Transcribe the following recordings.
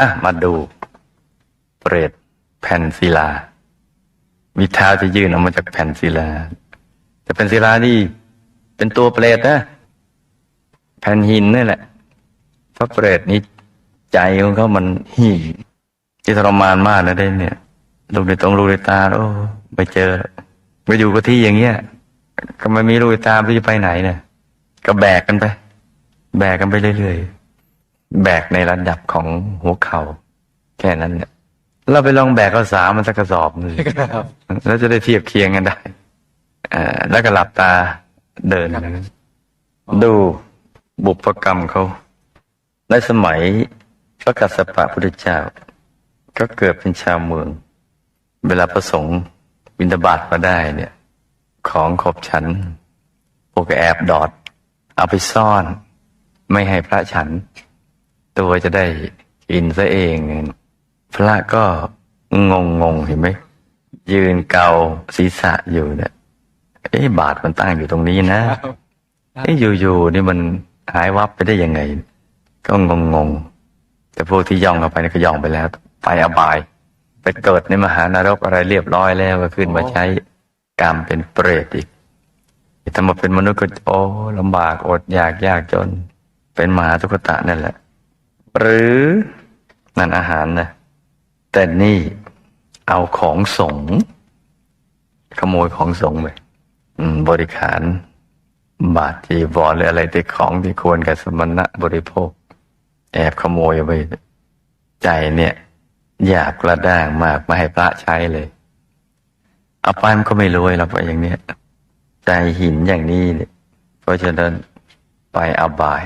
อะมาดู เปรตแผ่นศิลา มีเท้าจะยื่นออกมาจากแผ่นศิลา แต่แผ่นศิลานี่ เป็นตัวเปรตนะแผ่นหินนี่แหละเพราะเปรตนี้ใจของเขามันหินที่ทรมานมากนะได้เนี่ยลูกในตรงลูกในตาโอ้ไปเจอไปอยู่กับที่อย่างเงี้ยก็ไม่มีลูกในตาไม่รู้จะไปไหนเนี่ยก็แบกกันไป แบกกันไปเรื่อยๆ แบกในระดับของหัวเข่าแค่นั้นเนี่ยเราไปลองแบกข้าวสารมันสักกระสอบหนึ่งครับ แล้วจะได้เทียบเคียงกันได้อ่าแล้วก็หลับตาเดิน ดูบุพกรรมเขาในสมัยพระกัสสปะพุทธเจ้า ก็เกิดเป็นชาวเมือง เวลาประสงค์บินทบาทมาได้เนี่ย ของขบฉันพวกก็แอบดอด เอาไปซ่อน ไม่ให้พระฉัน ตัวจะได้กินซะเองเนี่ยพระก็งงงงๆเห็นไหมยืนเกาศีรษะอยู่เนี่ยเอ๊ะบาทมันตั้งอยู่ตรงนี้นะครับเอ๊ะอยู่ๆนี่มันหายวับไปได้ยังไง ก็งงงๆแต่พวกที่ย่องเข้าไปนี่ก็ย่องไปแล้ว ไปอบาย ไปเกิดในมหานรกอะไรเรียบร้อยแล้วก็ขึ้นมาใช้กรรมเป็นเปรตอีกถ้ามาเป็นมนุษย์ก็โอ้ลำบากอดอยากยากจน เป็นมหาทุกขตะนั่นแหละ หรือนั่นอาหารนะ แต่นี่เอาของสงฆ์ขโมยของสงฆ์ไปบริขารบาทจีวรหรืออะไรที่ของที่ควรกับสมณะบริโภค แอบขโมยไปใจเนี่ยอยากกระด้างมากไม่ให้พระใช้เลยเอาไปมันก็ไม่รวยหรอกว่าอย่างเนี้ยใจหินอย่างนี้เนี่ยเพราะฉะนั้นไปอบาย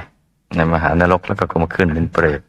ในมหานรกแล้วก็มาขึ้นเป็นเปรต